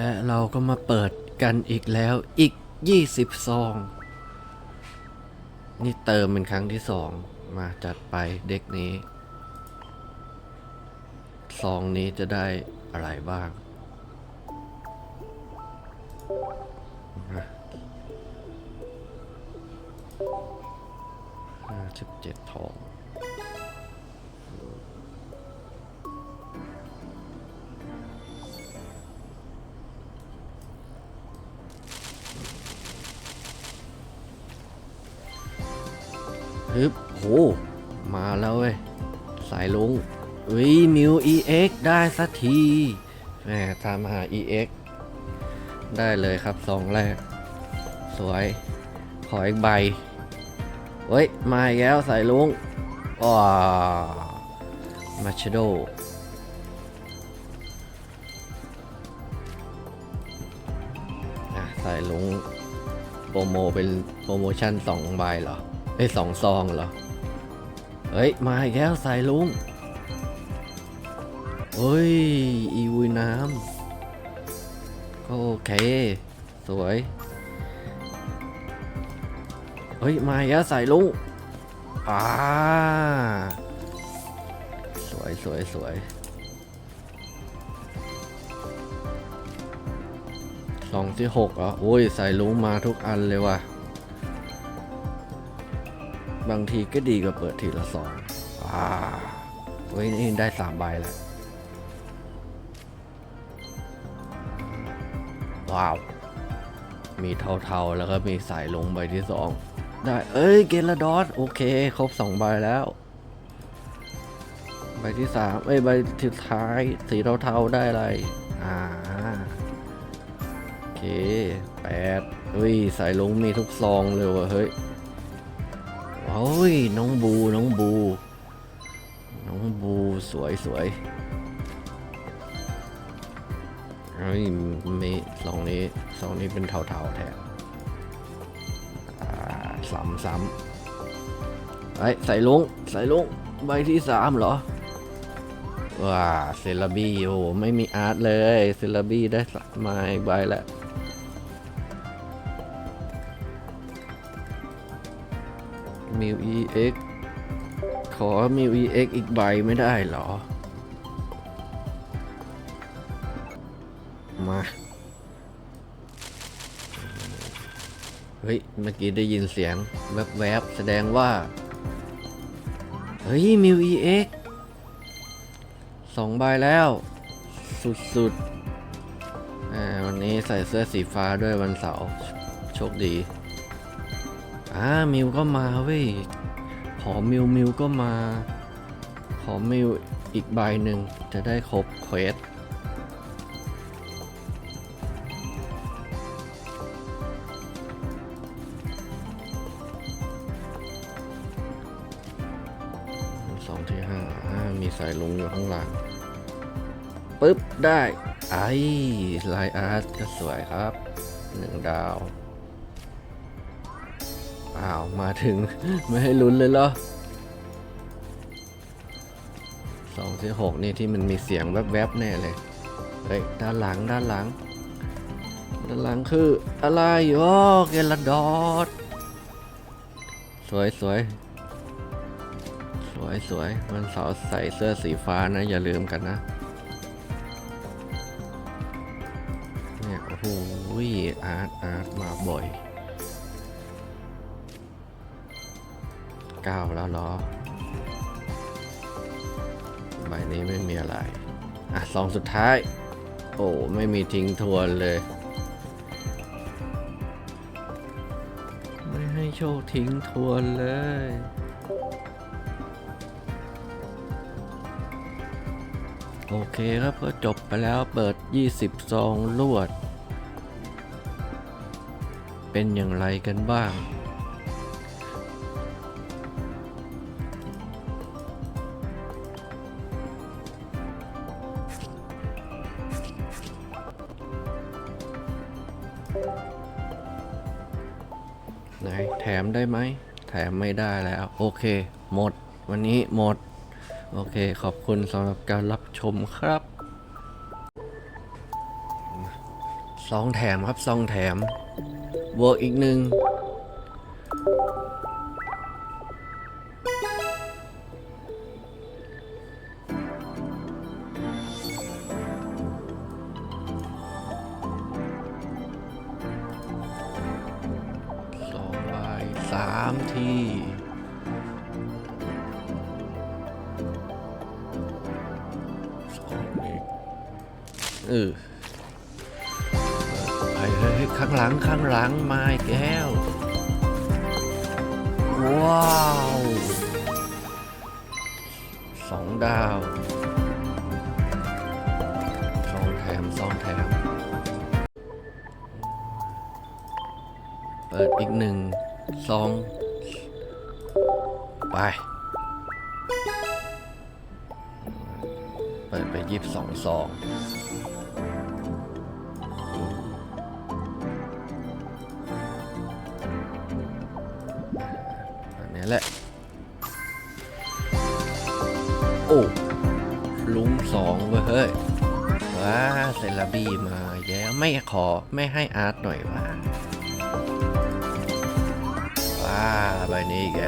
และเราก็มาเปิดกันอีกแล้วอีก 20 ซอง นี่เติมเป็นครั้งที่สองมาจัดไปเด็กนี้ ซองนี้จะได้อะไรบ้าง ห้าสิบเจ็ดทอง ฮึบโห มาแล้วเว้ย สายลุงอุ้ยมิว EX ได้สักทีแหมตามหา EX ได้เลยครับสองแรก สวย ขออีกใบเฮ้ย มาอีกแล้วสายลุงว้ามาชโดอะสายลุงโปรโมเป็นโปรโมชั่นสองใบเหรอ เอ้สองซองเหรอ เฮ้ย มาอีกแล้วสายลุงเฮ้ย อีวุยน้ำก็โอเค สวย เฮ้ย มาอีกแล้วสายลุงอ่าสวยสวยสวยสองที่หกเหรอะโอ้ยสายลุงมาทุกอันเลยว่ะ บางทีก็ดีกว่าเปิดทีละสองอ่าเฮ้ยนี่ได้สามใบแล้วว้าว มีเทาๆ แล้วก็มีสายลงใบที่สองได้ เอ้ย เกลาดอสโอเค ครบสองใบแล้ว ใบที่สามเอ้ย ใบสุดท้ายสีเทาๆ ได้อะไร อ่า โอเคแปดเฮ้ย สายลงมีทุกซองเลยว่ะเฮ้ย โอ้ย น้องบู น้องบู น้องบูสวยสวยเฮ้ยมีสองนี้สองนี้เป็นเทาๆแทนอ่าซ้ำซ้ำไอ้ใส่ลุงใส่ลุงใบที่สามเหรอ ว้าเซลบี้โอ้ไม่มีอาร์ตเลย เซลบี้ได้สักไมาอีกใบแล้ว มิว EX ขอมิว EX อีกใบไม่ได้เหรอ มา เฮ้ย เมื่อกี้ได้ยินเสียงแวบๆ แสดงว่า เฮ้ย มิว EX สองใบแล้ว สุดๆ อ่า วันนี้ใส่เสื้อสีฟ้าด้วยวันเสาร์โชคดี อ่ามิวก็มาเว้ย ขอมิวมิวก็มา ขอมิวอีกใบหนึ่งจะได้ครบเควสสองที่ห้ามีสายลุงอยู่ข้างหลังปึ๊บ ได้ ไอ้ลายอาร์ตก็สวยครับหนึ่งดาว อ้าว มาถึง ไม่ให้ลุ้นเลยเหรอสองที่หกนี่ที่มันมีเสียงแวบๆแน่เลย เฮ้ย ด้านหลังด้านหลัง ด้านหลังคืออะไรโอ้เกลดอดสวยสวยสวยสวยมันสาวใส่เสื้อสีฟ้านะ อย่าลืมกันนะเนี่ยโอ้โหอาร์ตอาร์ตมาบ่อย เก้าแล้วเหรอใบนี้ไม่มีอะไร อะสองสุดท้าย โอ้ไม่มีทิ้งทวนเลย ไม่ให้โชคทิ้งทวนเลยโอเคครับก็จบไปแล้วเปิด 20 ซองลวด เป็นอย่างไรกันบ้าง ไหนแถมได้ไหม แถมไม่ได้แล้ว โอเค หมด วันนี้หมด โอเค ขอบคุณสำหรับการรับชมครับซองแถมครับซองแถมบวกอีกหนึ่งามทีสองอีกเออเฮ้เฮ้ยเฮ้ยข้างหลังข้างหลังไม้แก้ว ว้าวสองดาวสองแถมสองแถม เปิดอีกหนึ่ง ซองไป เปิดไปยีิบสองซองอันนี้แหละ โอ้ลุงสองเว้ยเฮ้ยว้าเซลาบีมาแย่ไม่ขอไม่ให้อาร์ตหน่อยว่า ว้าใบนี้แก